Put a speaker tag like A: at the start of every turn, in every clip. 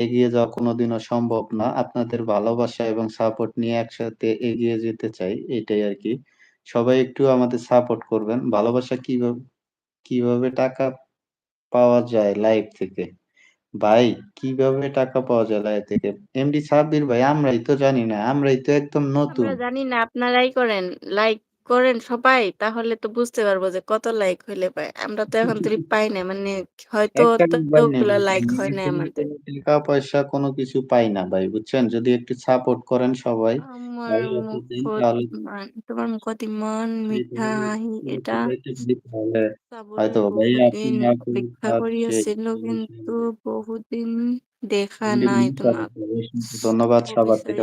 A: এগিয়ে যাওয়া কোনদিনও সম্ভব না। আপনাদের ভালোবাসা এবং সাপোর্ট নিয়ে একসাথে এগিয়ে যেতে চাই, এটাই আরকি। সবাই একটু আমাদের সাপোর্ট করবেন। ভালোবাসা কীভাবে কীভাবে টাকা পাওয়া যায় লাইভ থেকে? ভাই কীভাবে টাকা পাওয়া যায় লাইভ থেকে? এমডি সাব্বির ভাই আমরাই তো জানি না। আমরাই তো একদম নতুন।
B: জানি না আপনারাই করেন। লাইক করেন সবাই তাহলে তো বুঝতে পারব যে কত লাইক হইলে পায়। আমরা তো এখন তরি পাই না। মানে হয়তো
A: একটা
B: অতগুলা লাইক হয় নাই আমাদের।
A: টাকা-পয়সা কোনো কিছু পাই না ভাই, বুঝছেন? যদি একটু সাপোর্ট করেন সবাই
B: আমার
A: তাহলে
B: মুখত
A: তাহলে
B: মান তোমার মুখ অতি মন মিঠা হাহি এটা
A: তাহলে
B: সাবরের
A: হয়তোবা ভাই আপনি
B: বহুদিন
A: আপনি
B: অপেক্ষা করিয়াছিল কিন্তু বহুদিন দেখা নাই তোমাক।
A: ধন্যবাদ
B: কিন্তু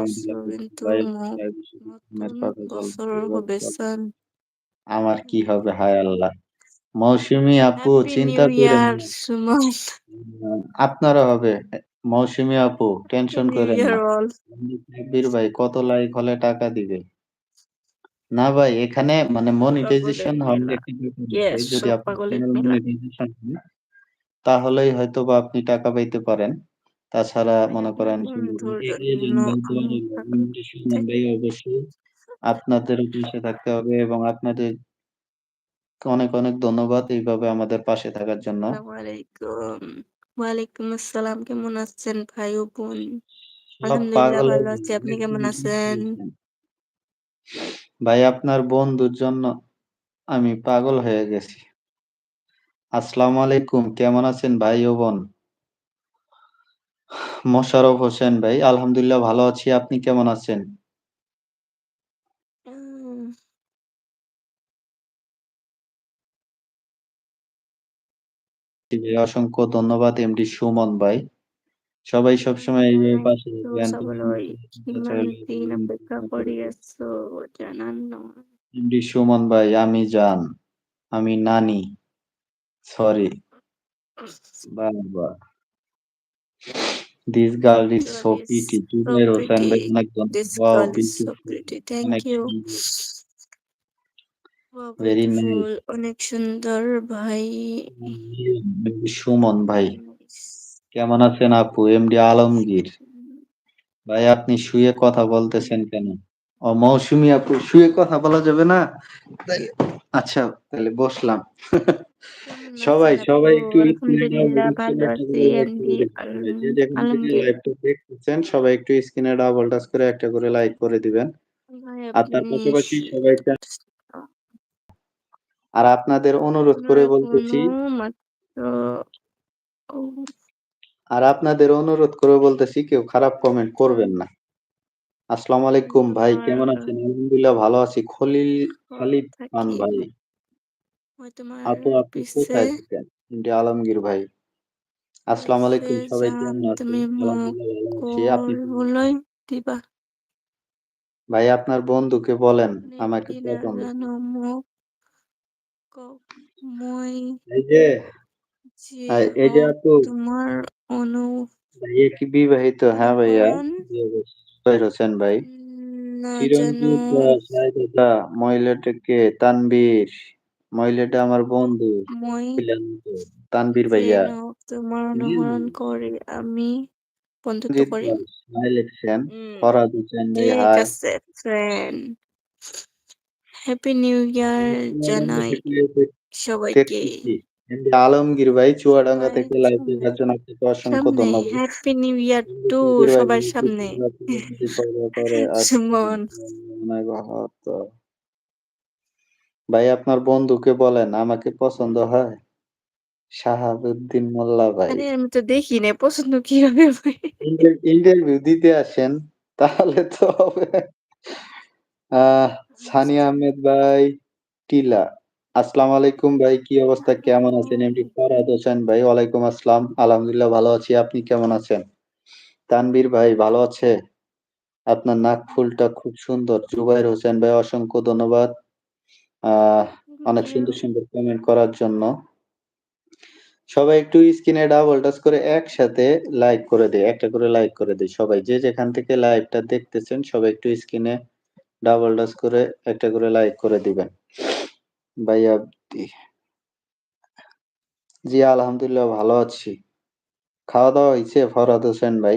A: আমার কি হবে হায় আল্লাহ! মৌসুমী আপু চিন্তা
B: নিউ
A: কইরেন
B: ইয়ার
A: না।
B: সুমন।
A: আপনারও হবে। মৌসুমী আপু টেনশন।
B: অল।
A: সাব্বির ভাই কত লাইক হলে টাকা দিবে? না ভাই এখানে মানে মনিটাইজেশন
B: মেলা।
A: যদি আপনার। মনিটাইজেশন হয় তাহলেই হয়তোবা আপনি টাকা পাইতে পারেন। তাছাড়া মনে করেন অবশ্যই আপনাদেরও পাশে থাকতে হবে এবং আপনাদের অনেক, অনেক ধন্যবাদ এইভাবে আমাদের পাশে থাকার জন্য।
B: ওয়ালাইকুম আসসালাম। কেমন আছেন ভাই ও বোন? আলহামদুলিল্লাহ
A: পাগল
B: ভালো আছি। আপনি কেমন আছেন?
A: ভাই আপনার বন্ধুর জন্য আমি পাগল হয়ে গেছি। আসসালামু আলাইকুম। কেমন আছেন ভাই ও বোন? মোশাররফ হোসেন ভাই, আলহামদুলিল্লাহ ভালো আছি। আপনি কেমন আছেন?
B: উম
A: জি অসংখ্য ধন্যবাদ এমডি সুমন ভাই। সবাই সবসময় এইভাবে পাশে
B: তো
A: থাকবেন।
B: সবলই কিমান দিন অপেক্ষা করিয়াছ জানান না।
A: এমডি সুমন ভাই, আমি জান, আমি নানি। সরি। বারবার। This girl is so pretty.
B: so
A: Hossain ভাই অনেক ধন্যবাদ। Wow,
B: girl is so
A: beautiful.
B: pretty. Thank
A: অনেক সুন্দর।
B: ভাই।
A: সুমন ভাই। কেমন আছেন আপু? এমডি আলমগীর। ভাই আপনি শুয়ে কথা বলতেছেন কেন? ও মৌসুমী আপু শুয়ে কথা বলা যাবে না? আচ্ছা তাইলে বসলাম। সবাই, সবাই একটু যেখান থেকে লাইভটা দেখতেছেন সবাই একটু স্ক্রিনে ডাবল টাচ করে একটা করে লাইক করে দিবেন। আর তার পাশাপাশি সবাই আর আপনাদের অনুরোধ করে বলতেছি আর আপনাদের অনুরোধ করে বলতেছি কেউ খারাপ কমেন্ট করবেন না। আসসালামু আলাইকুম ভাই কেমন আছেন? আলহামদুলিল্লাহ ভালো আছি। খলিল খালিদ খান ভাই।
B: ওই তোমার
A: আপু আপনি
B: পিছে
A: কোথায় থাকেন? এমডি আলমগীর ভাই। আসসালামু
B: পিছে
A: আলাইকুম সবাই
B: যান
A: কেমন আছেন?
B: তুমি মুখ
A: আলহামদুলিল্লাহ ভালো আছি। আপনি কেমন
B: করবলই দিবা।
A: ভাই আপনার বন্ধুকে বলেন আমাকে
B: নেত্রী। মুখ
A: এই যে
B: যে
A: হ্যাঁ, এই যে
B: হোক
A: আপু
B: তোমার অনু
A: ভাইয়া কি বিবাহিত? হ্যাঁ ভাইয়া। জি অবশ্যই। হোসেন ভাই।
B: না
A: চিরঞ্জিত মহিলাটা কে? তানবীর। মহিলাটা আমার বন্ধু।
B: মই
A: তানবীর
B: যে
A: ভাইয়া।
B: হোক তোমার অনুসরণ করে আমি বন্ধুত্ব করি। হুম
A: ফরহাদ হোসেন ভাই
B: ঠিক
A: হাই।
B: আছে ফ্রেন্ড। হ্যাপি নিউ ইয়ার জানাই সবাইকে।
A: দেখতেছি। এমডি আলমগীর ভাই চুয়াডাঙ্গা থেকে লাইভ
B: সামনে
A: দেখার জন্য আপনাকে অসংখ্য
B: সামনে
A: ধন্যবাদ।
B: Happy new year
A: MD
B: to
A: ভাই
B: সবার সামনে। সুমন
A: ভাই আপনার বন্ধুকে বলেন আমাকে পছন্দ হয়? শাহাবুদ্দিন মোল্লা ভাই।
B: আরে আমি তো দেখি নাই পছন্দ কীভাবে হয়?
A: ইন্টার ইন্টারভিউ দিতে আসেন তাহলে তো হবে। আহ সানিয়া আহমেদ ভাই টিলা। আসসালামু আলাইকুম ভাই কি অবস্থা? কেমন আছেন? এমডি ফরহাদ হোসেন ভাই ওয়ালাইকুম আসসালাম। আলহামদুলিল্লাহ ভালো আছি। আপনি কেমন আছেন? তানবীর ভাই ভালো আছে? আপনার নাক ফুলটা খুব সুন্দর। জুবাইর হোসেন ভাই অসংখ্য ধন্যবাদ। আহ অনেক সুন্দর, সুন্দর কমেন্ট করার জন্য। সবাই একটু স্ক্রিনে ডাবল টাচ করে একসাথে লাইক করে দেয় একটা করে লাইক করে দেয় সবাই। যে যেখান থেকে লাইভটা দেখতেছেন সবাই একটু স্ক্রিনে ডাবল টাচ করে একটা করে লাইক করে দিবেন। ভাইয়া জি। জি আলহামদুলিল্লাহ ভালো আছি। খাওয়া-দাওয়া হয়েছে ফরহাদ হোসেন ভাই?